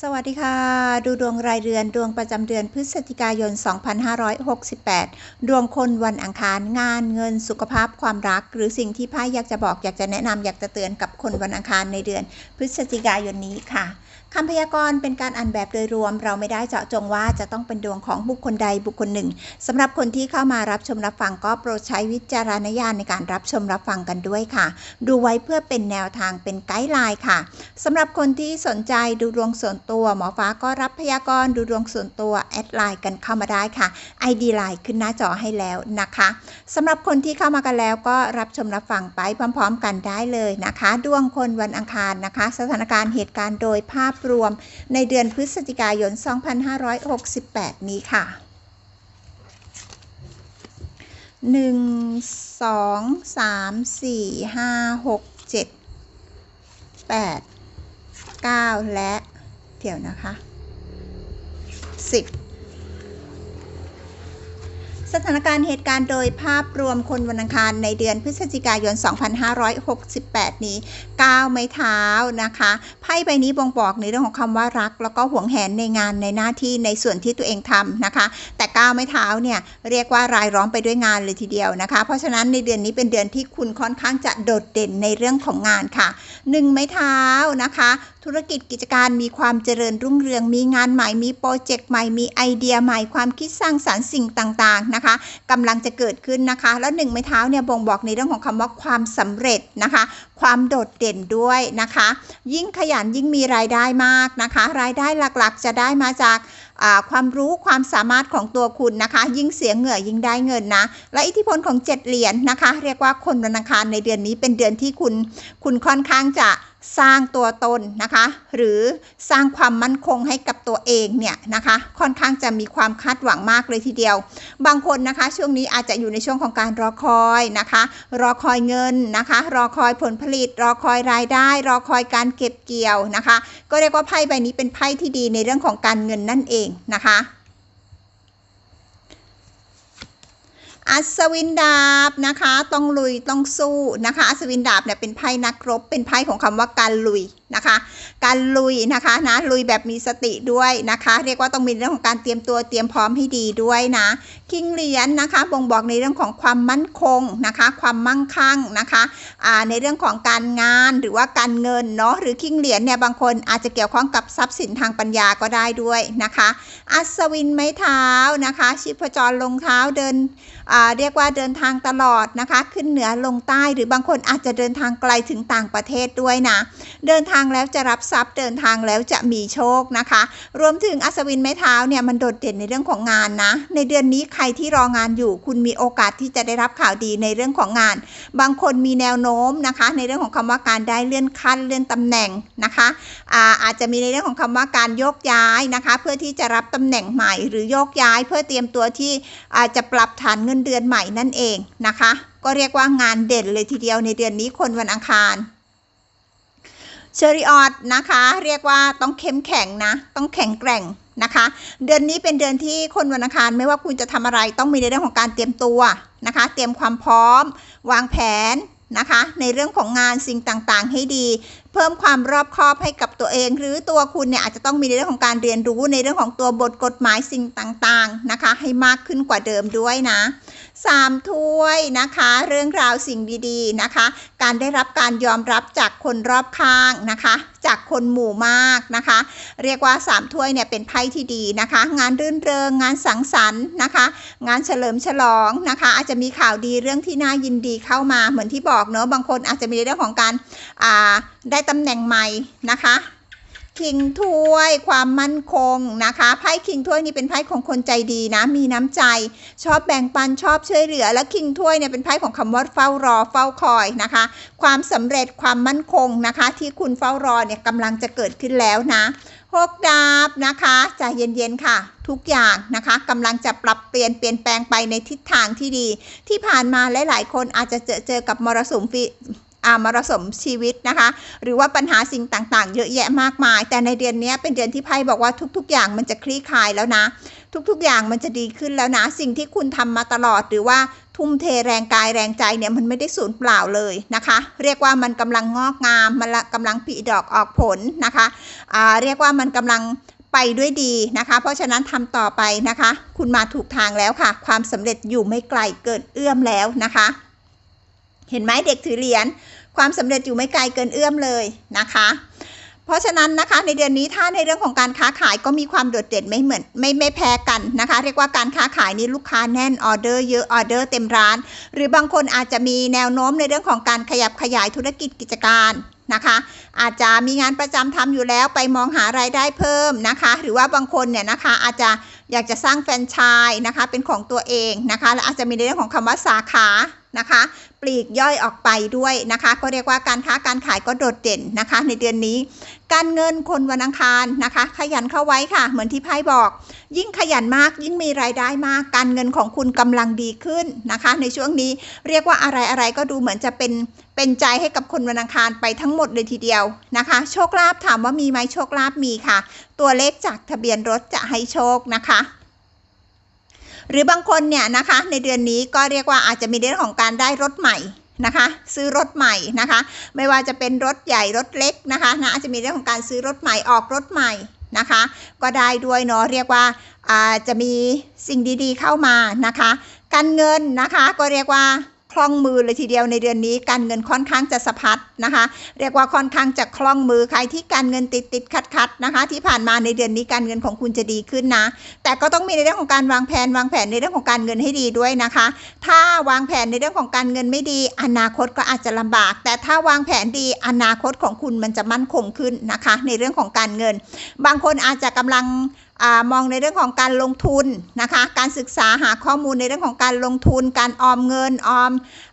สวัสดีค่ะ ดูดวงรายเดือนดวงประจำเดือนพฤศจิกายน 2568 ดวงคนวันอังคาร งานเงินสุขภาพความรัก หรือสิ่งที่ไพ่อยากจะบอกอยากจะแนะนำอยากจะเตือนกับคนวันอังคารในเดือนพฤศจิกายนนี้ค่ะคำพยากรณ์เป็นการอ่านแบบโดยรวม เราไม่ได้เจาะจงว่าจะต้องเป็นดวงของบุคคลใดบุคคลหนึ่งสำหรับคนที่เข้ามารับชมรับฟังก็โปรดใช้วิจารณญาณในการรับชมรับฟังกันด้วยค่ะ ดูไว้เพื่อเป็นแนวทางเป็นไกด์ไลน์ค่ะสำหรับคนที่สนใจดูดวงส่วนตัว หมอฟ้าก็รับพยากรณ์ดูดวงส่วนตัวแอดไลน์กันเข้ามาได้ค่ะ ID ไลน์ขึ้นหน้าจอให้แล้วนะคะสำหรับคนที่เข้ามากันแล้วก็รับชมรับฟังไปพร้อม ๆ กันได้เลยนะคะ ดวงคนวันอังคารนะคะ สถานการณ์เหตุการณ์โดยภาพพรวม ในเดือนพฤศจิกายน 2568 นี้ค่ะ 1 2 3 4 5 6 7 8 9 และ เดี๋ยวนะคะ 10 สถานการณ์เหตุการณ์โดยภาพรวมคนวันอังคารในเดือนพฤศจิกายน 2568 นี้ 9 ไม้เท้านะคะ ไพ่ใบนี้บ่งบอกในเรื่องของคำว่ารัก แล้วก็หวงแหนในงานในหน้าที่ในส่วนที่ตัวเองทำนะคะ แต่ 9 ไม้เท้าเนี่ยเรียกว่ารายล้อมไปด้วยงานเลยทีเดียวนะคะ เพราะฉะนั้นในเดือนนี้เป็นเดือนที่คุณค่อนข้างจะโดดเด่นในเรื่องของงานค่ะ 1 ไม้เท้านะคะ ธุรกิจกิจการมีความเจริญรุ่งเรือง มีงานใหม่ มีโปรเจกต์ใหม่ มีไอเดียใหม่ ความคิดสร้างสารรค์สิ่งต่างๆนะคะกำลังจะเกิดขึ้นนะคะ แล้วหนึ่งไม้เท้าเนี่ยบ่งบอกในเรื่องของคำว่าความสำเร็จนะคะ ความโดดเด่นด้วยนะคะ ยิ่งขยันยิ่งมีรายได้มากนะคะ รายได้หลักๆ จะได้มาจากความรู้ความสามารถของตัวคุณนะคะ ยิ่งเสียเหงื่อยิ่งได้เงินนะ และอิทธิพลของเจ็ดเหรียญนนะคะ เรียกว่าคนวันอังคารในเดือนนี้เป็นเดือนที่คุณ คุณค่อนข้างจะ สร้างตัวตนนะคะ หรือสร้างความมั่นคงให้กับตัวเองเนี่ยนะคะ ค่อนข้างจะมีความคาดหวังมากเลยทีเดียว บางคนนะคะ ช่วงนี้อาจจะอยู่ในช่วงของการรอคอยนะคะ รอคอยเงินนะคะ รอคอยผลผลิต รอคอยรายได้ รอคอยการเก็บเกี่ยวนะคะ ก็เรียกว่าไพ่ใบนี้เป็นไพ่ที่ดีในเรื่องของการเงินนั่นเองนะคะ อัศวินดาบนะคะ ต้องลุยต้องสู้นะคะ อัศวินดาบเนี่ยเป็นไพ่นักรบ เป็นไพ่ของคำว่าการลุยนะคะ การลุยนะคะนะลุยแบบมีสติด้วยนะคะ เรียกว่าต้องมีเรื่องของการเตรียมตัวเตรียมพร้อมให้ดีด้วยนะคิงเหรียญนนะคะบ่งบอกในเรื่องของความมั่นคงนะคะ ความมั่งคั่งนะคะในเรื่องของการงานหรือว่าการเงินเนาะหรือคิงเหรียญเนี่ยบางคนอาจจะเกี่ยวข้องกับทรัพย์สินทางปัญญาก็ได้ด้วยนะคะ อัศวินไม้เท้านะคะชิพจรลงเท้าเดินเรียกว่าเดินทางตลอดนะคะ ขึ้นเหนือลงใต้หรือบางคนอาจจะเดินทางไกลถึงต่างประเทศด้วยนะเดินทางางแล้วจะรับทรัพย์เดินทางแล้วจะมีโชคนะคะ รวมถึงอัศวินไม้เท้าเนี่ยมันโดดเด่นในเรื่องของงานนะ ในเดือนนี้ใครที่รองานอยู่ คุณมีโอกาสที่จะได้รับข่าวดีในเรื่องของงาน บางคนมีแนวโน้มนะคะ ในเรื่องของคำว่าการได้เลื่อนขั้นเลื่อนตำแหน่งนะคะอาอาจจะมีในเรื่องของคำว่าการโยกย้ายนะคะ เพื่อที่จะรับตำแหน่งใหม่ หรือโยกย้ายเพื่อเตรียมตัวที่อาจจะปรับฐานเงินเดือนใหม่นั่นเองนะคะ ก็เรียกว่างานเด่นเลยทีเดียวในเดือนนี้คนวันอังคาร เชอริออตนะคะ เรียกว่าต้องเข้มแข็งนะ ต้องแข็งแกร่งนะคะ เดือนนี้เป็นเดือนที่คนวันอังคารไม่ว่าคุณจะทำอะไรต้องมีในเรื่องของการเตรียมตัวนะคะ เตรียมความพร้อม วางแผนนะคะ ในเรื่องของงานสิ่งต่างๆ ให้ดี เพิ่มความรอบคอบให้กับตัวเอง หรือตัวคุณเนี่ยอาจจะต้องมีในเรื่องของการเรียนรู้ในเรื่องของตัวบทกฎหมายสิ่งต่างๆนะคะ ให้มากขึ้นกว่าเดิมด้วยนะ3ถ้วยนะคะ เรื่องราวสิ่งดีๆนะคะ การได้รับการยอมรับจากคนรอบข้างนะคะ จากคนหมู่มากนะคะ เรียกว่า 3 ถ้วยเนี่ยเป็นไพ่ที่ดีนะคะ งานรื่นเริงงานสังสรรค์นะคะ งานเฉลิมฉลองนะคะ อาจจะมีข่าวดีเรื่องที่น่ายินดีเข้ามาเหมือนที่บอกเนอะบางคนอาจจะมีเรื่องของการได้ตำแหน่งใหม่นะคะ คิงถ้วยความมั่นคงนะคะไพ่คิงถ้วยนี่เป็นไพ่ของคนใจดีนะมีน้ำใจ ชอบแบ่งปันชอบช่วยเหลือ และคิงถ้วยเนี่ยเป็นไพ่ของคำว่าเฝ้ารอเฝ้าคอยนะคะ ความสำเร็จความมั่นคงนะคะ ที่คุณเฝ้ารอเนี่ยกำลังจะเกิดขึ้นแล้วนะหกดาบนะคะใจเย็นๆค่ะทุกอย่างนะคะกำลังจะปรับเปลี่ยนเปลี่ยนแปลงไปในทิศทางที่ดี ที่ผ่านมาหลายๆ คนอาจจะเจอเจอกับมรสุมอา มรสมชีวิตนะคะ หรือว่าปัญหาสิ่งต่างๆ เยอะแยะมากมาย แต่ในเดือนนี้เป็นเดือนที่ไพ่บอกว่าทุก ๆ อย่างมันจะคลี่คลายแล้วนะ ทุกๆ อย่างมันจะดีขึ้นแล้วนะ สิ่งที่คุณทำมาตลอดหรือว่าทุ่มเทแรงกายแรงใจเนี่ยมันไม่ได้สูญเปล่าเลยนะคะ เรียกว่ามันกำลังงอกงามมันกำลังผลิดอกออกผลนะคะอ่าเรียกว่ามันกำลังไปด้วยดีนะคะ เพราะฉะนั้นทำต่อไปนะคะ คุณมาถูกทางแล้วค่ะ ความสำเร็จอยู่ไม่ไกลเกินเอื้อมแล้วนะคะ เห็นไหมเด็กถือเหรียญ ความสำเร็จอยู่ไม่ไกลเกินเอื้อมเลยนะคะ เพราะฉะนั้นนะคะในเดือนนี้ถ้าในเรื่องของการค้าขายก็มีความโดดเด่นไม่เหมือนไม่ไม่แพ้กันนะคะ เรียกว่าการค้าขายนี้ลูกค้าแน่นออเดอร์เยอะออเดอร์เต็มร้าน หรือบางคนอาจจะมีแนวโน้มในเรื่องของการขยับขยายธุรกิจกิจการนะคะ อาจจะมีงานประจำทำอยู่แล้วไปมองหารายได้เพิ่มนะคะ หรือว่าบางคนเนี่ยนะคะอาจจะอยากจะสร้างแฟรนไชส์นะคะเป็นของตัวเองนะคะและอาจจะมีในเรื่องของคำว่าสาขา นะคะ ปลีกย่อยออกไปด้วยนะคะ ก็เรียกว่าการค้าการขายก็โดดเด่นนะคะ ในเดือนนี้ การเงินคนวันอังคารนะคะ ขยันเข้าไว้ค่ะ เหมือนที่ไพ่บอก ยิ่งขยันมากยิ่งมีรายได้มาก การเงินของคุณกำลังดีขึ้นนะคะ ในช่วงนี้เรียกว่าอะไรอะไรก็ดูเหมือนจะเป็นเป็นใจให้กับคนวันอังคารไปทั้งหมดเลยทีเดียวนะคะ โชคลาภถามว่ามีไหมโชคลาภมีค่ะ ตัวเลขจากทะเบียนรถจะให้โชคนะคะ หรือบางคนเนี่ยนะคะในเดือนนี้ก็เรียกว่าอาจจะมีเรื่องของการได้รถใหม่นะคะ ซื้อรถใหม่นะคะ ไม่ว่าจะเป็นรถใหญ่รถเล็กนะคะนะอาจจะมีเรื่องของการซื้อรถใหม่ออกรถใหม่นะคะ ก็ได้ด้วยเนาะเรียกว่าอาจะมีสิ่งดีๆเข้ามานะคะ การเงินนะคะก็เรียกว่า ล่องมือเลยทีเดียวในเดือนนี้ การเงินค่อนข้างจะสะพัดนะคะ เรียกว่าค่อนข้างจะคล่องมือใครที่การเงินติดติดขัดขัดนะคะ ที่ผ่านมาในเดือนนี้การเงินของคุณจะดีขึ้นนะ แต่ก็ต้องมีในเรื่องของการวางแผนวางแผนในเรื่องของการเงินให้ดีด้วยนะคะ ถ้าวางแผนในเรื่องของการเงินไม่ดี อนาคตก็อาจจะลำบาก แต่ถ้าวางแผนดีอนาคตของคุณมันจะมั่นคงขึ้นนะคะ ในเรื่องของการเงิน บางคนอาจจะกำลัง มองในเรื่องของการลงทุนนะคะ การศึกษาหาข้อมูลในเรื่องของการลงทุน การออมเงินออม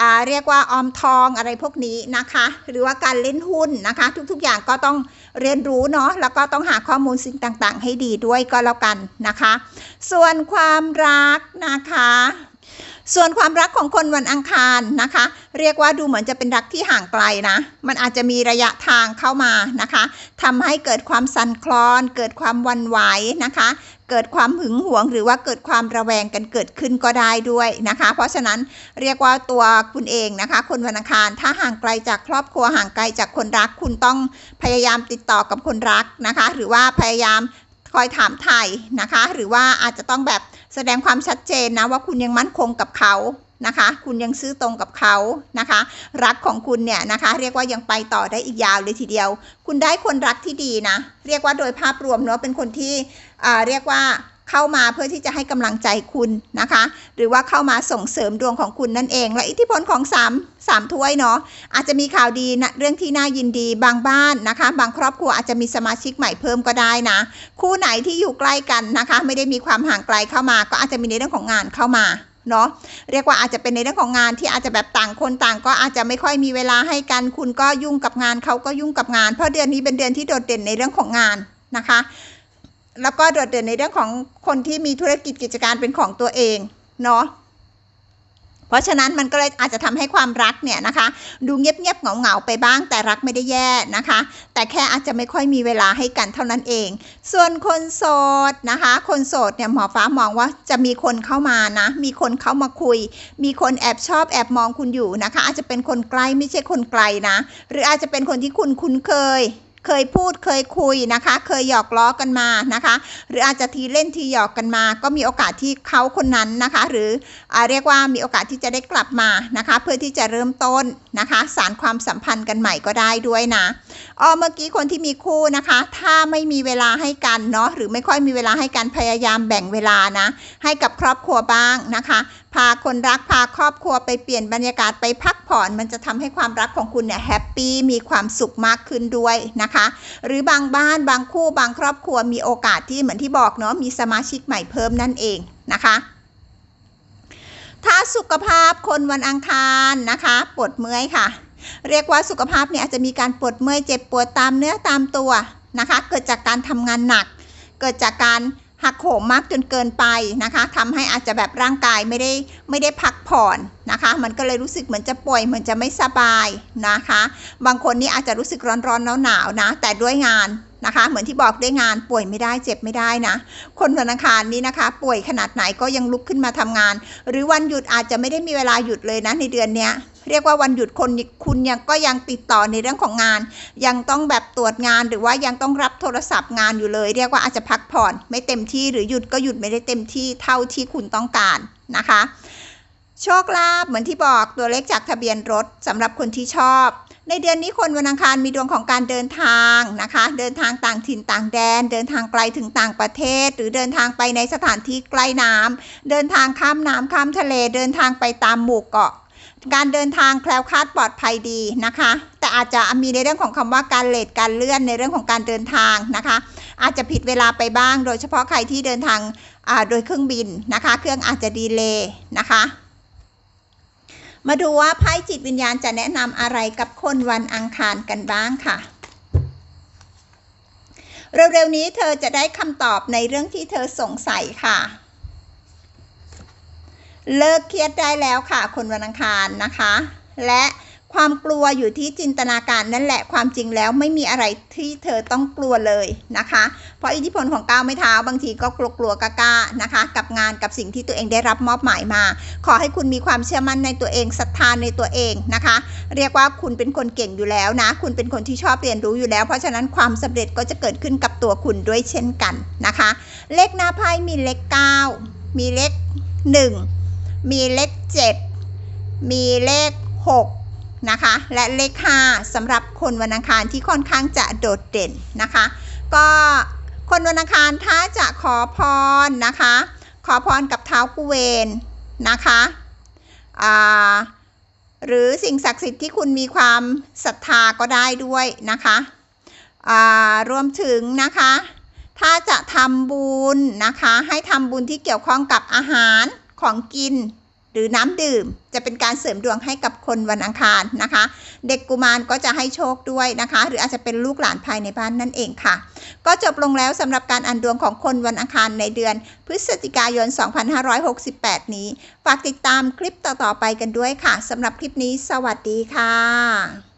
อเรียกว่าออมทองอะไรพวกนี้นะคะ หรือว่าการเล่นหุ้นนะคะ ทุกๆอย่างก็ต้องเรียนรู้เนาะแล้วก็ต้องหาข้อมูลสิ่งต่างๆ ให้ดีด้วยก็แล้วกันนะคะ ส่วนความรักนะคะ ส่วนความรักของคนวันอังคารนะคะ เรียกว่าดูเหมือนจะเป็นรักที่ห่างไกลนะ มันอาจจะมีระยะทางเข้ามานะคะทำให้เกิดความสั่นคลอน เกิดความวันไหวนะคะ เกิดความหึงหวง หรือว่าเกิดความระแวงกันเกิดขึ้นก็ได้ด้วยนะคะ เพราะฉะนั้นเรียกว่าตัวคุณเองนะคะ คนวันอังคารถ้าห่างไกลจากครอบครัวห่างไกลจากคนรัก คุณต้องพยายามติดต่อกับคนรักนะคะ หรือว่าพยายามคอยถามไถ่นะคะ หรือว่าอาจจะต้องแบบ แสดงความชัดเจนนะว่าคุณยังมั่นคงกับเขานะคะ คุณยังซื้อตรงกับเขานะคะ รักของคุณเนี่ยนะคะ เรียกว่ายังไปต่อได้อีกยาวเลยทีเดียว คุณได้คนรักที่ดีนะ เรียกว่าโดยภาพรวมเนาะเป็นคนที่เรียกว่า เข้ามาเพื่อที่จะให้กำลังใจคุณนะคะ หรือว่าเข้ามาส่งเสริมดวงของคุณนั่นเอง และอิทธิพลของสามสามถ้วยเนาะอาจจะมีข่าวดีนะเรื่องที่น่ายินดีบางบ้านนะคะ บางครอบครัวอาจจะมีสมาชิกใหม่เพิ่มก็ได้นะ คู่ไหนที่อยู่ใกล้กันนะคะ ไม่ได้มีความห่างไกลเข้ามา ก็อาจจะมีในเรื่องของงานเข้ามาเนาะเรียกว่าอาจจะเป็นในเรื่องของงานที่อาจจะแบบต่างคนต่าง ก็อาจจะไม่ค่อยมีเวลาให้กัน คุณก็ยุ่งกับงานเขาก็ยุ่งกับงาน เพราะเดือนนี้เป็นเดือนที่โดดเด่นในเรื่องของงานนะคะ แล้วก็โดดเด่นในเรื่องของคนที่มีธุรกิจกิจการเป็นของตัวเองเนาะเพราะฉะนั้นมันก็เลยอาจจะทำให้ความรักเนี่ยนะคะ ดูเงียบๆเหงาๆไปบ้างแต่รักไม่ได้แย่นะคะ แต่แค่อาจจะไม่ค่อยมีเวลาให้กันเท่านั้นเอง ส่วนคนโสดนะคะ คนโสดเนี่ยหมอฟ้ามองว่าจะมีคนเข้ามานะ มีคนเข้ามาคุย มีคนแอบชอบแอบมองคุณอยู่นะคะ อาจจะเป็นคนใกล้ไม่ใช่คนไกลนะ หรืออาจจะเป็นคนที่คุณคุ้นเคย เคยพูดเคยคุยนะคะ เคยหยอกล้อกันมานะคะ หรืออาจจะทีเล่นทีหยอกกันมา ก็มีโอกาสที่เขาคนนั้นนะคะ หรืออเรียกว่ามีโอกาสที่จะได้กลับมานะคะ เพื่อที่จะเริ่มต้นนะคะ สารความสัมพันธ์กันใหม่ก็ได้ด้วยนะอ๋อเมื่อกี้คนที่มีคู่นะคะ ถ้าไม่มีเวลาให้กันเนาะหรือไม่ค่อยมีเวลาให้กันพยายามแบ่งเวลานะ ให้กับครอบครัวบ้างนะคะ พาคนรักพาครอบครัวไปเปลี่ยนบรรยากาศไปพักผ่อน มันจะทำให้ความรักของคุณเนี่ยแฮปปี้มีความสุขมากขึ้นด้วยนะคะ หรือบางบ้านบางคู่บางครอบครัวมีโอกาสที่เหมือนที่บอกเนาะมีสมาชิกใหม่เพิ่มนั่นเองนะคะถ้าสุขภาพคนวันอังคารนะคะปวดเมื่อยค่ะ เรียกว่าสุขภาพเนี่ยอาจจะมีการปวดเมื่อยเจ็บปวดตามเนื้อตามตัวนะคะ เกิดจากการทำงานหนัก เกิดจากการ หักโหมมากจนเกินไปนะคะทำให้อาจจะแบบร่างกายไม่ได้ไม่ได้พักผ่อนนะคะ มันก็เลยรู้สึกเหมือนจะป่วยเหมือนจะไม่สบายนะคะ บางคนนี่อาจจะรู้สึกร้อนๆหนาวๆนะ แต่ด้วยงานนะคะ เหมือนที่บอกด้วยงานป่วยไม่ได้เจ็บไม่ได้นะ คนวันอังคารนี้นะคะ ป่วยขนาดไหนก็ยังลุกขึ้นมาทำงาน หรือวันหยุดอาจจะไม่ได้มีเวลาหยุดเลยนะในเดือนเนี้ย เรียกว่าวันหยุดคนคุณยังก็ยังติดต่อในเรื่องของงาน ยังต้องแบบตรวจงานหรือว่ายังต้องรับโทรศัพท์งานอยู่เลย เรียกว่าอาจจะพักผ่อน ไม่เต็มที่หรือหยุดก็หยุดไม่ได้เต็มที่เท่าที่คุณต้องการนะคะ โชคลาภเหมือนที่บอกตัวเลขจากทะเบียนรถสำหรับคนที่ชอบในเดือนนี้คนวันอังคารมีดวงของการเดินทางนะคะ เดินทางต่างถิ่นต่างแดน เดินทางไกลถึงต่างประเทศ หรือเดินทางไปในสถานที่ใกล้น้ำเดินทางข้ามน้ำข้ามทะเล เดินทางไปตามหมู่เกาะ การเดินทางแคล้วคลาดปลอดภัยดีนะคะ แต่อาจจะมีในเรื่องของคำว่าการเลทการเลื่อนในเรื่องของการเดินทางนะคะ อาจจะผิดเวลาไปบ้าง โดยเฉพาะใครที่เดินทางโดยเครื่องบินนะคะ เครื่องอาจจะดีเลย์นะคะมาดูว่าไพ่จิตวิญญาณจะแนะนำอะไรกับคนวันอังคารกันบ้างค่ะ เร็วๆนี้เธอจะได้คำตอบในเรื่องที่เธอสงสัยค่ะ เลิกเครียดได้แล้วค่ะ คนวันอังคารนะคะ และความกลัวอยู่ที่จินตนาการนั่นแหละความจริงแล้วไม่มีอะไรที่เธอต้องกลัวเลยนะคะ เพราะอิทธิพลของก้าวไม่เท้าบางทีก็กลัวกลัวกล้าๆนะคะ กับงานกับสิ่งที่ตัวเองได้รับมอบหมายมา ขอให้คุณมีความเชื่อมั่นในตัวเองศรัทธานในตัวเองนะคะ เรียกว่าคุณเป็นคนเก่งอยู่แล้วนะ คุณเป็นคนที่ชอบเรียนรู้อยู่แล้ว เพราะฉะนั้นความสำเร็จก็จะเกิดขึ้นกับตัวคุณด้วยเช่นกันนะคะ เลขหน้าไพ่มีเลข 9 มีเลข 1 มีเลข 7 มีเลข 6 นะคะ และเลข 5สำหรับคนวันอังคารที่ค่อนข้างจะโดดเด่นนะคะ ก็คนวันอังคารถ้าจะขอพรนะคะ ขอพรกับเท้ากุเวนนะคะหรือสิ่งศักดิ์สิทธิ์ที่คุณมีความศรัทธาก็ได้ด้วยนะคะรวมถึงนะคะ ถ้าจะทำบุญนะคะ ให้ทำบุญที่เกี่ยวข้องกับอาหาร ของกิน หรือน้ำดื่ม จะเป็นการเสริมดวงให้กับคนวันอังคารนะคะ เด็กกุมารก็จะให้โชคด้วยนะคะ หรืออาจจะเป็นลูกหลานภายในบ้านนั่นเองค่ะ ก็จบลงแล้วสำหรับการอ่านดวงของคนวันอังคารในเดือน พฤศจิกายน 2568 นี้ ฝากติดตามคลิปต่อๆไปกันด้วยค่ะสำหรับคลิปนี้ สวัสดีค่ะ